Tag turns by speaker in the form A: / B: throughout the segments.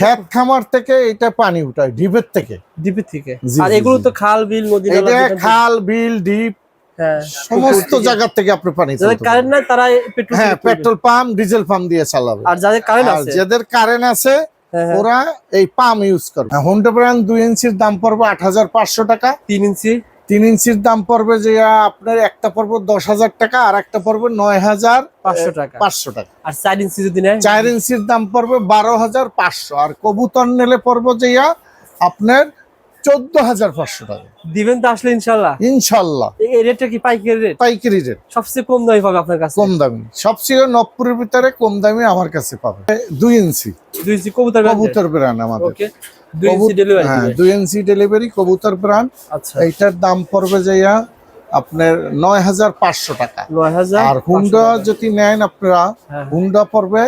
A: খ্যাত খামার থেকে এটা পানি উঠায় ডিপের থেকে।
B: ডিপি থেকে। আর এগুলো তো খাল বিল নদী
A: এটা খাল বিল ডিপ
B: হ্যাঁ।
A: সমস্ত জায়গা থেকে আপনি পানি
B: কারেন্ট নাই তারা পেট্রোল
A: হ্যাঁ পেট্রোল পাম্প ডিজেল পাম্প দিয়ে চালাবে।
B: আর যাদের কারেন্ট আছে?
A: যাদের কারেন্ট আছে
B: হ্যাঁ, হ্যাঁ,
A: ওরা এই পাম্প ইউজ করবে। হোন্ডা ব্র্যান্ড দুই ইঞ্চির দাম পড়বে আট হাজার পাঁচশো টাকা।
B: তিন ইঞ্চি?
A: তিন ইঞ্চির দাম পড়বে যে আপনার একটা পর্ব দশ হাজার টাকা আর একটা পড়বে নয় হাজার
B: পাঁচশো টাকা।
A: পাঁচশো টাকা।
B: আর চার ইঞ্চি যদি নেয়?
A: চার ইঞ্চির দাম পড়বে বারো হাজার পাঁচশো আর কবুতর নিলে পড়বে যে আপনার চোদ্দ হাজার পাঁচশো টাকা।
B: দিবেন তো আসলে ইনশাল্লাহ।
A: ইনশাল্লাহ।
B: এই- রেটটা কি পাইকারি রেট?
A: পাইকারি রেট।
B: সবচেয়ে কম দামি পাবে আপনার কাছে?
A: কম দামি। সবচেয়ে নবপুরের ভিতরে কম দামি আমার কাছে পাবে। দুই ইঞ্চি।
B: দুই ইঞ্চি কবুতর
A: কবুতর ব্রান্ড আমাদের।
B: ওকে দুই ইঞ্চি ডেলিভারি
A: হ্যাঁ কবুতর ব্রান্ড
B: আচ্ছা।
A: এইটার দাম পড়বে যাইয়া আপনার নয় হাজার পাঁচশো টাকা। আর হুন্ডা যদি নেন আপনারা
B: হ্যাঁ।
A: হুন্ডা পড়বে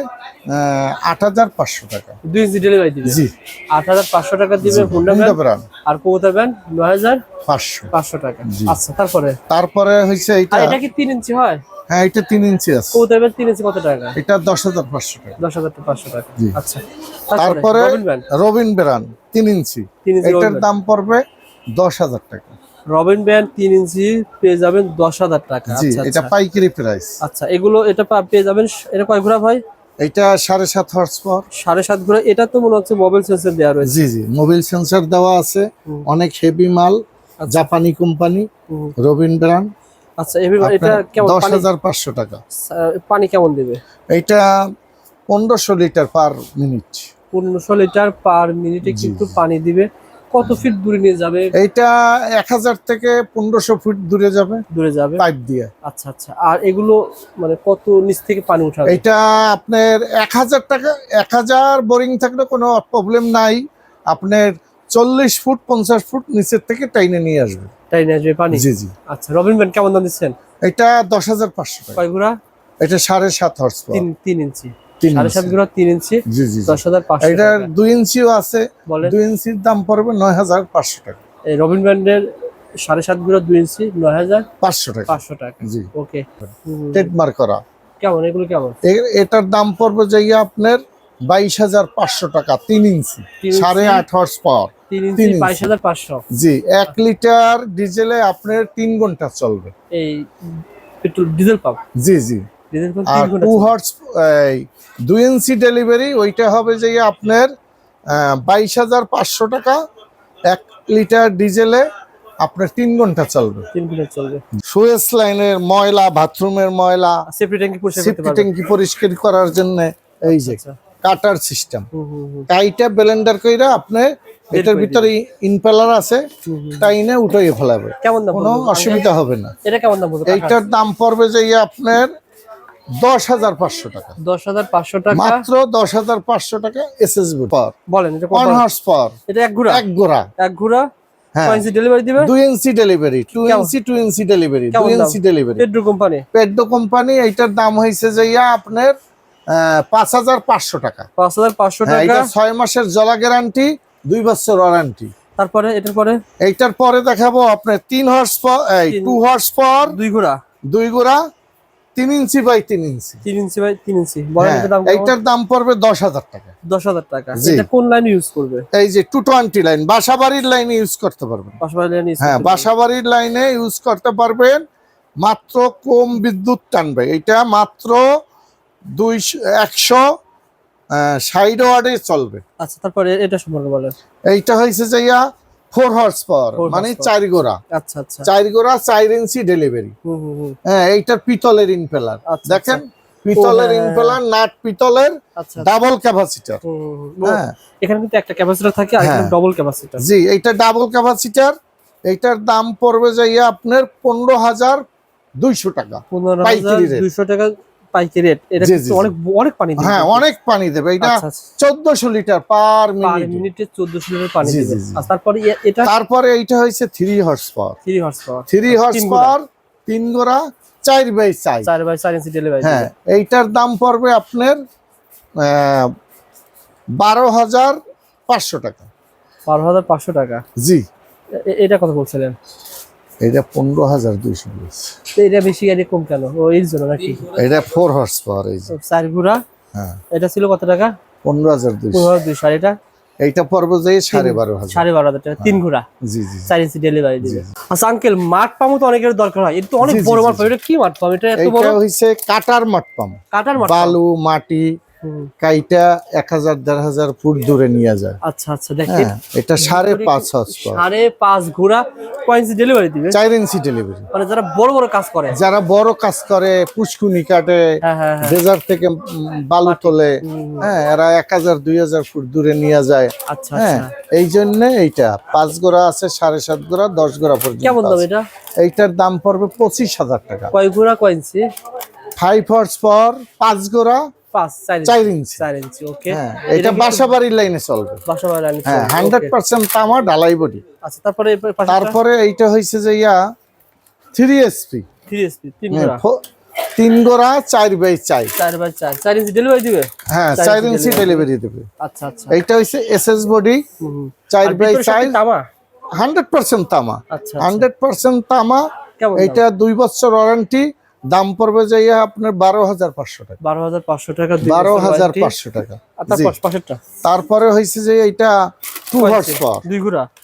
A: আট হাজার পাঁচশো টাকা।
B: দুই ইঞ্চি ডেলিভারি দিবে।
A: জি।
B: আট হাজার পাঁচশো টাকা দিবে হুন্ডা
A: হুন্ডা
B: আর কবুতর ব্যান্ড নয় হাজার
A: পাঁচশো
B: পাঁচশো। টাকা। আচ্ছা তারপরে?
A: তারপরে হয়েছে
B: এটা কি তিন ইঞ্চি হয়?
A: হ্যাঁ এটা তিন ইঞ্চি আছে।
B: কবুতর ব্যান্ড তিন ইঞ্চি কত টাকা?
A: এটা দশ হাজার পাঁচশো টাকা।
B: দশ হাজার পাঁচশো টাকা। আচ্ছা।
A: তারপরে
B: রবিন
A: রবিন তিন ইঞ্চি এটার দাম পড়বে দশ হাজার টাকা।
B: রবিন ব্যান্ড তিন ইঞ্চি পেয়ে যাবেন দশ হাজার টাকা। আচ্ছা
A: এটা
B: আচ্ছা।
A: পাইকারি প্রাইস
B: আচ্ছা এগুলো এটা পেয়ে যাবেন এটা কয় ঘোরা ভাই?
A: এটা সাড়ে সাত হর্স পাওয়ার
B: সাড়ে সাত ঘোরা এটা তো মনে হচ্ছে মোবাইল সেন্সর দেওয়া রয়েছে।
A: জি জি মোবাইল সেন্সর দেওয়া আছে। অনেক হেভি মাল
B: আচ্ছা।
A: জাপানি কোম্পানি
B: হুম।
A: রবিন ব্রান্ড
B: আচ্ছা এটা কেমন
A: দশ
B: পানি
A: হাজার পাঁচশো টাকা।
B: পানি কেমন দেবে?
A: এটা পনেরোশো লিটার পার মিনিট।
B: পনেরোশো লিটার পার মিনিটে কিন্তু পানি দিবে। কত ফিট দূরে নিয়ে যাবে?
A: এক হাজার থেকে পনেরোশো ফুট দূরে যাবে।
B: দূরে যাবে।
A: পাইপ দিয়ে।
B: আচ্ছা আচ্ছা। আর এগুলো মানে কত নিচ থেকে পানি উঠাবে?
A: এইটা আপনার এক হাজার টাকা এক হাজার বোরিং থাকলে কোনো প্রবলেম নাই। আপনার চল্লিশ ফুট পঞ্চাশ ফুট নিচের থেকে টাইনে নিয়ে আসবে।
B: টাইনে আসবে পানি?
A: জি জি।
B: আচ্ছা রবিন ব্যান্ড কেমন দাম দিচ্ছেন?
A: এটা দশ হাজার পাঁচশো টাকা।
B: কয়
A: এটা সাড়ে সাত হর্স
B: তিন তিন ইঞ্চি। সাড়ে সাত। তিন ইঞ্চি।
A: জি জি জি।
B: দশ হাজার পাঁচশো।
A: দুই ইঞ্চিও আছে। দুই ইঞ্চির দাম পড়বে নয় হাজার পাঁচশো টাকা।
B: এই রবিন ব্যান্ডের সাড়ে সাত দুই ইঞ্চি নয় হাজার
A: পাঁচশো টাকা।
B: পাঁচশো টাকা।
A: জি।
B: ওকে।
A: ট্রেডমার্ক করা।
B: কেমন? এগুলো কেমন?
A: এটার দাম পড়বে যাইয়া আপনার বাইশ হাজার পাঁচশো টাকা তিন ইঞ্চি। সাড়ে আট হর্স পাওয়ার
B: ইঞ্চি বাইশ হাজার পাঁচশো।
A: জি এক লিটার ডিজেলে আপনার তিন ঘণ্টা চলবে।
B: এই পেট্রোল ডিজেল পাম্প?
A: জি জি। আর টু
B: চলে।
A: হর্স দুই ইঞ্চি ডেলিভারি ওইটা হবে যে আপনার বাইশ হাজার পাঁচশো টাকা এক লিটার ডিজেলে আপনার তিন ঘণ্টা চলবে।
B: তিন ঘণ্টা চলবে।
A: সুয়েস লাইনের ময়লা বাথরুমের ময়লা
B: সেফটি ট্যাঙ্কি পরিষ্কার
A: সেফটি ট্যাঙ্কি পরিষ্কার করার জন্য এই যে কাটার সিস্টেম টাইটা ব্লেন্ডার কইরা আপনি এটার ভিতরে ইনপেলার আছে
B: তাই
A: না উঠাই ফেলাবে।
B: কেমন দাম
A: কোনো অসুবিধা হবে না।
B: এটা কেমন দাম পড়বে?
A: এইটার দাম পড়বে যে আপনার দশ হাজার পাঁচশো টাকা।
B: দশ হাজার পাঁচশো টাকা।
A: মাত্র দশ হাজার পাঁচশো টাকা এসএসবি পাওয়ার
B: বলেন এটা
A: ওয়ান হর্স পাওয়ার
B: এটা এক ঘোড়া?
A: এক গোড়া
B: এক ঘোড়া?
A: হ্যাঁ। ইয়া আপনার পাঁচ হাজার পাঁচশো টাকা।
B: পাঁচ হাজার পাঁচশো
A: হ্যাঁ
B: টাকা।
A: ছয় মাসের জলা গ্যারান্টি দুই বছর ওয়ারেন্টি।
B: তারপরে এটার পরে?
A: এইটার পরে দেখাবো আপনার তিন হর্স
B: তিন-
A: টু হর্স পর
B: দুই ঘোড়া।
A: দুই গোড়া তিন ইঞ্চি বাই তিন ইঞ্চি।
B: তিন ইঞ্চি বাই তিন ইঞ্চি।
A: হ্যাঁ,
B: দাম
A: এইটার দাম পড়বে দশ হাজার টাকা।
B: দশ হাজার টাকা। এটা কোন লাইন ইউজ করবে?
A: এই যে টু টোয়েন্টি লাইন বাসাবাড়ির লাইনে ইউজ করতে পারবেন।
B: পাশাপাশি লাইন
A: হ্যাঁ বাসাবাড়ির লাইনে ইউজ করতে পারবেন মাত্র কম বিদ্যুৎ টানবে। এটা মাত্র দুই একশো ষাট ওয়ার্ডে চলবে।
B: আচ্ছা তারপরে এটা সম্পর্কে বলেন।
A: এইটা হয়েছে যে ইয়া ফোর হর্স পাওয়ার মানে। চার গোড়া।
B: আচ্ছা আচ্ছা।
A: চার গোড়া চার ইঞ্চি ডেলিভারি হ্যাঁ এইটার পিতলের ইনপেলার
B: আচ্ছা,
A: দেখেন পিতলের
B: হ্যাঁ,
A: ইনপেলার নাট পিতলের
B: আচ্ছা
A: ডাবল ক্যাপাসিটার
B: হুম। ও,
A: হ্যাঁ।
B: এখানে কিন্তু একটা ক্যাপাসিটর থাকে আর
A: হ্যাঁ।
B: ডবল ক্যাপাসিটর
A: জি এইটা ডাবল ক্যাপাসিটার এইটার দাম পড়বে যাইয়া আপনার পনেরো হাজার দুইশো টাকা।
B: পনেরো হাজার দুইশো টাকা পাইকারি রেট এটা। অনেক অনেক পানি দিবে।
A: হ্যাঁ অনেক পানি দেবে। এটা
B: আচ্ছা, আচ্ছা।
A: চোদ্দশো লিটার পার মিনিট।
B: মিনিটে চোদ্দশো লিটার পানি দিবে। আর তারপরে এটা
A: তারপরে এইটা হয়েছে three horse power
B: three horse power
A: three horse power তিন গোড়া চার বাই চার।
B: চার বাই চার ইঞ্চি ডেলিভারি
A: হ্যাঁ এইটার দাম পড়বে আপনার আহ, বারো হাজার পাঁচশো টাকা।
B: বারো হাজার পাঁচশো টাকা।
A: জি।
B: এটা কথা বলছিলেন?
A: এটা পনেরো হাজার দুইশো
B: এটা বেশি গাড়ি কম কেন? ও এর জন্য নাকি?
A: এটা ফোর হর্স পাওয়ার এই
B: চার ঘোড়া?
A: হ্যাঁ।
B: এটা ছিল কত টাকা?
A: পনেরো হাজার দুইশো।
B: পনেরো দুইশো। আর এটা?
A: এইটা পড়বে যে সাড়ে বারো হাজার।
B: সাড়ে বারো হাজার টাকা তিন ঘোড়া।
A: জি জি।
B: চার ইঞ্চি ডেলিভারি দিবে। আচ্ছা আঙ্কেল মাঠ পামো তো অনেকের দরকার হয়। এটা তো অনেক বড় মাঠ পাম এটা কি মাঠ পাম এটা এত বড়?
A: হইছে কাটার মাটপাম
B: কাটার মাঠ?
A: বালু মাটি কাইটা এক হাজার দেড় হাজার ফুট দূরে নিয়ে যায়।
B: আচ্ছা আচ্ছা দেখেন।
A: হ্যাঁ এটা সাড়ে পাঁচ
B: সাড়ে পাঁচ ঘোড়া কয় ইঞ্চি ডেলিভারি দিবে?
A: চার ইঞ্চি ডেলিভারি
B: মানে যারা বড় বড় কাজ করে।
A: যারা বড় কাজ করে পুষ্কুনি কাটে
B: হ্যাঁ হ্যাঁ হ্যাঁ।
A: থেকে বালু তোলে হ্যাঁ এরা এক হাজার দুই হাজার ফুট দূরে নিয়ে যায়।
B: আচ্ছা
A: হ্যাঁ
B: আচ্ছা।
A: এই জন্য এইটা পাঁচ গোড়া আছে সাড়ে সাত গোড়া দশ গোড়া পর্যন্ত
B: কেমন দাম এটা?
A: এইটার দাম পড়বে পঁচিশ হাজার টাকা।
B: কয় ঘোড়া কয় ইঞ্চি
A: ফাইভ হর্স পর পাঁচ গোড়া
B: পাঁচ চার ইঞ্চি।
A: চার ইঞ্চি
B: ওকে
A: হ্যাঁ এটা বাসা লাইনে চলবে।
B: লাইনে
A: হ্যাঁ হান্ড্রেড পার্সেন্ট তামা ডালাই বডি।
B: আচ্ছা তারপরে
A: তারপরে এইটা হয়েছে যে yeah three SP
B: three SP তিন ঘোড়া
A: তিন গোড়া চার বাই চার।
B: চার বাই চার। চার ইঞ্চি ডেলিভারি দিবে?
A: হ্যাঁ
B: চার ইঞ্চি
A: ডেলিভারি দেবে।
B: আচ্ছা আচ্ছা।
A: এইটা হচ্ছে এস এস বডি। চার বাই চার।
B: তামা?
A: হান্ড্রেড পার্সেন্ট তামা।
B: আচ্ছা আচ্ছা।
A: হান্ড্রেড পার্সেন্ট তামা।
B: কেমন
A: এইটা দুই বছর ওয়ারেন্টি দাম পড়বে যাইয়া আপনার বারো হাজার পাঁচশো টাকা।
B: বারো হাজার পাঁচশো টাকা
A: বারো হাজার পাঁচশো টাকা। তারপরে হয়েছে যে এইটা টু হর্স পাওয়ার
B: দুই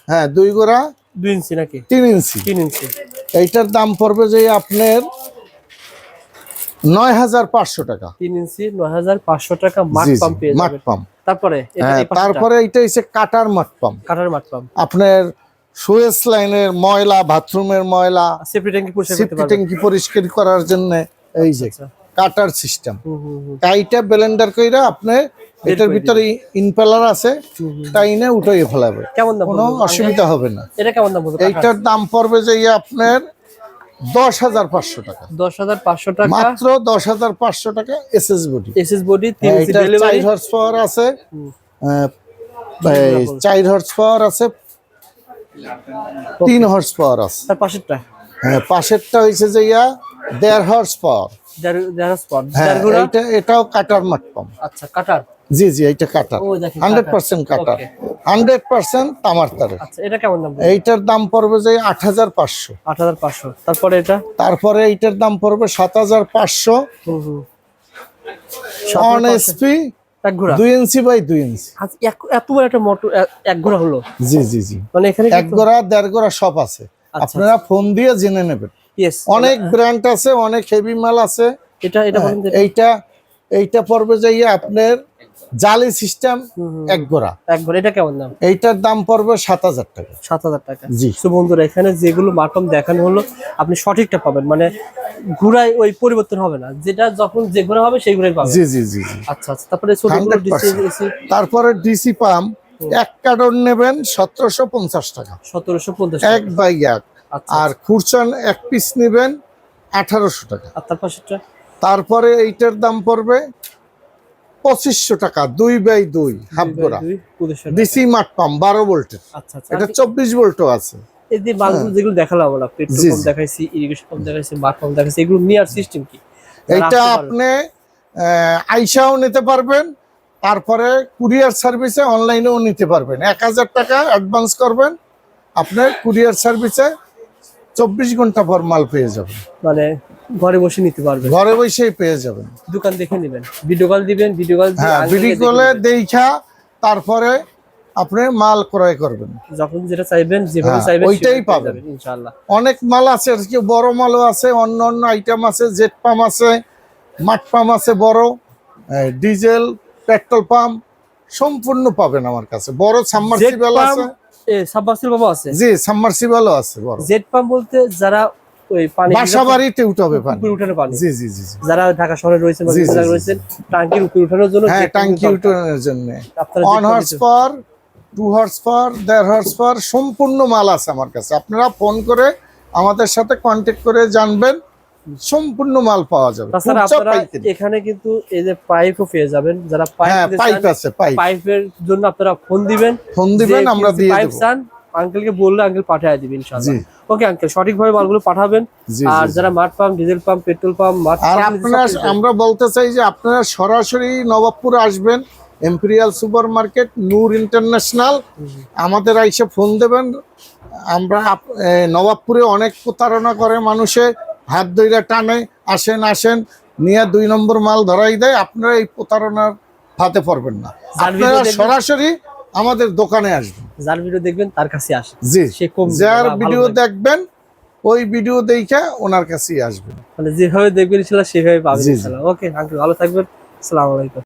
A: হ্যাঁ দুই গোড়া।
B: দুই ইঞ্চি নাকি?
A: তিন ইঞ্চি।
B: তিন ইঞ্চি।
A: এইটার দাম পড়বে যে আপনার নয় হাজার পাঁচশো টাকা।
B: তিন ইঞ্চি নয় হাজার পাঁচশো টাকা মাঠ পাম্প
A: মাঠ পাম্প।
B: তারপরে এটা
A: হ্যাঁ তারপরে হচ্ছে কাটার মাঠ পাম্প।
B: কাঠার মাঠ পাম্প।
A: আপনার সুয়েস লাইনের ময়লা বাথরুমের ময়লা
B: সেফটি ট্যাঙ্কি পরিষ্কার
A: করার জন্য এই যে
B: আচ্ছা।
A: কাটার সিস্টেম টাইটা ব্লেন্ডার কইরা আপনি এটার ভিতরে ইনপেলার আছে। টাইনে উঠাই ফেলাবে।
B: কেমন দাম
A: কোনো অসুবিধা হবে না।
B: এটা কেমন দাম
A: এইটার দাম পড়বে যে আপনার দশ হাজার পাঁচশো টাকা।
B: দশ হাজার পাঁচশো টাকা।
A: মাত্র দশ হাজার পাঁচশো টাকা S S body
B: SS body
A: চার হর্স পাওয়ার আছে চার হর্স পাওয়ার আছে তিন হর্স পাওয়ার আছে।
B: তার পাশেরটা?
A: হ্যাঁ পাশেরটা হয়েছে যে ইয়া দেড় হর্স পাওয়ার হ্যাঁ এটা এটাও কাটার মাঠ পাম্প
B: আচ্ছা কাটার?
A: জি জি এইটা কাটার। হান্ড্রেড
B: কাটার।
A: পার্সেন্ট কাটার. হান্ড্রেড পার্সেন্ট তামার তারের
B: আচ্ছা এটা কেমন দাম
A: এইটার দাম পড়বে যে আট হাজার পাঁচশো।
B: আট হাজার পাঁচশো। তারপরে এটা?
A: তারপরে এইটার দাম পড়বে সাত হাজার পাঁচশো।
B: হুম হুম।
A: অন এসপি
B: এক ঘোড়া?
A: দুই ইঞ্চি বাই ইঞ্চি।
B: আচ্ছা, এত বড় একটা মোটর এক ঘোড়া হলো?
A: জি জি জি।
B: মানে এখানে
A: এক গোড়া দেড় সব আছে।
B: আচ্ছা,
A: আপনারা ফোন দিয়ে জেনে নেবেন। অনেক ব্র্যান্ড আছে অনেক হেভি মাল আছে।
B: এটা এটা
A: এইটা এইটা যাইয়া আপনার জালি সিস্টেম। এক গোড়া
B: এক ঘোড়া এটা কেমন দাম?
A: এইটার দাম পড়বে সাত হাজার টাকা।
B: সাত হাজার টাকা।
A: জি।
B: তো বন্ধুরা এখানে যেগুলো মাটম দেখানো হলো আপনি সঠিকটা পাবেন। মানে ঘোড়ায় ওই পরিবর্তন হবে না। যেটা যখন যে ঘোড়া হবে সেই ঘোড়াই পাবেন।
A: জি জি জি
B: আচ্ছা আচ্ছা। তারপরে ছোটগুলো
A: 100% তারপরে ডিসি পাম্প এক কার্টন নেবেন সতেরোশো পঞ্চাশ টাকা।
B: সতেরোশো পঞ্চাশ
A: এক বাই এক।
B: আচ্ছা।
A: আর খুরচান এক পিস নেবেন আঠারোশো টাকা।
B: আর তার পাশেরটা?
A: তারপরে এইটার দাম পড়বে পঁচিশশো টাকা দুই বাই দুই হাফ গোড়া। ডিসি মাঠ পাম্প বারো ভোল্টের।
B: আচ্ছা আচ্ছা।
A: এটা চব্বিশ ভোল্টও আছে।
B: এই যে মালগুলো যেগুলো দেখালাম আমরা পেট্রোল পাম্প দেখাইছি ইরিগেশন পাম্প দেখাইছি মাঠ পাম্প দেখাইছি এগুলো নেওয়ার সিস্টেম কি?
A: এইটা
B: আসতে পারবে।
A: আপনি আইসাও নিতে পারবেন তারপরে কুরিয়ার সার্ভিসে অনলাইনেও নিতে পারবেন। এক হাজার টাকা অ্যাডভান্স করবেন আপনার কুরিয়ার সার্ভিসে চব্বিশ ঘণ্টা পর মাল পেয়ে যাবেন।
B: মানে ঘরে বসে নিতে পারবে
A: ঘরে বসেই পেয়ে যাবেন।
B: দোকান দেখে নেবেন। ভিডিও কল দিবেন ভিডিও কল
A: হ্যাঁ বিডি করলে দেখা তারপরে আপনি মাল ক্রয় করবেন।
B: যখন যেটা চাইবেন যেভাবে
A: হ্যাঁ,
B: চাইবেন
A: ওইটাই পাবেন।
B: ইনশাআল্লাহ।
A: অনেক মাল আছে আর কি বড় মালও আছে অন্য অন্য আইটেম আছে জেট পাম্প আছে মাঠ পাম্প আছে বড় ডিজেল পেট্রোল পাম্প সম্পূর্ণ পাবেন আমার কাছে। বড় সাবমার্সিবল আছে।
B: সাবমার্সিবল পাম্প আছে?
A: জি সাবমার্সিবলও আছে বড়।
B: জেট পাম্প বলতে যারা ওই পানি
A: বাসা বাড়িতে উঠাবে পানি।
B: উপরে উঠানো পানি।
A: জি জি জি।
B: যারা ঢাকা শহরে রয়েছেন বা
A: জি,
B: বিভিন্ন
A: জি,
B: জায়গায়
A: জি,
B: রয়েছেন টাঙ্কির উপরে উঠানোর জন্য
A: হ্যাঁ
B: দরকার।
A: উঠানোর জন্য। One horse power two horse power দেড় হর্স পাওয়ার সম্পূর্ণ মাল আছে আমার কাছে। আপনারা ফোন করে আমাদের সাথে কন্ট্যাক্ট করে জানবেন। সম্পূর্ণ মাল পাওয়া যাবে।
B: তাছাড়া আপনারা এখানে কিন্তু এই যে পাইপও পেয়ে যাবেন। যারা
A: হ্যাঁ
B: পাইপ
A: পাইপ আছে পাইপ।
B: পাইপের জন্য আপনারা ফোন দিবেন।
A: ফোন দিবেন আমরা দিয়ে
B: পাইপ
A: দেবো।
B: চান আঙ্কেলকে বললে আঙ্কেল পাঠিয়ে দিবেন ইনশাআল্লাহ। ওকে আঙ্কেল সঠিকভাবে মালগুলো পাঠাবেন। আর। যারা মাঠ pump diesel pump petrol pump মাঠ
A: আর আপনারা আমরা বলতে চাই যে আপনারা সরাসরি নবাবপুরে আসবেন Imperial super market Noor international আমাদের আইসে ফোন দেবেন। আমরা নবাবপুরে অনেক প্রতারণা করে মানুষে। হাত ধইরা টানে আসেন আসেন নিয়ে দুই নম্বর মাল ধরাই দেয় আপনারা এই প্রতারণার ফাতে পড়বেন না। আপনারা সরাসরি আমাদের দোকানে আসবেন।
B: যার ভিডিও দেখবেন তার কাছে আসবে
A: জি যার ভিডিও দেখবেন ওই ভিডিও দেখে ওনার কাছেই আসবেন।
B: মানে যেভাবে দেখবেন সেটা সেভাবে পাবেন। ওকে আঙ্কেল ভালো থাকবেন। আসসালামু আলাইকুম।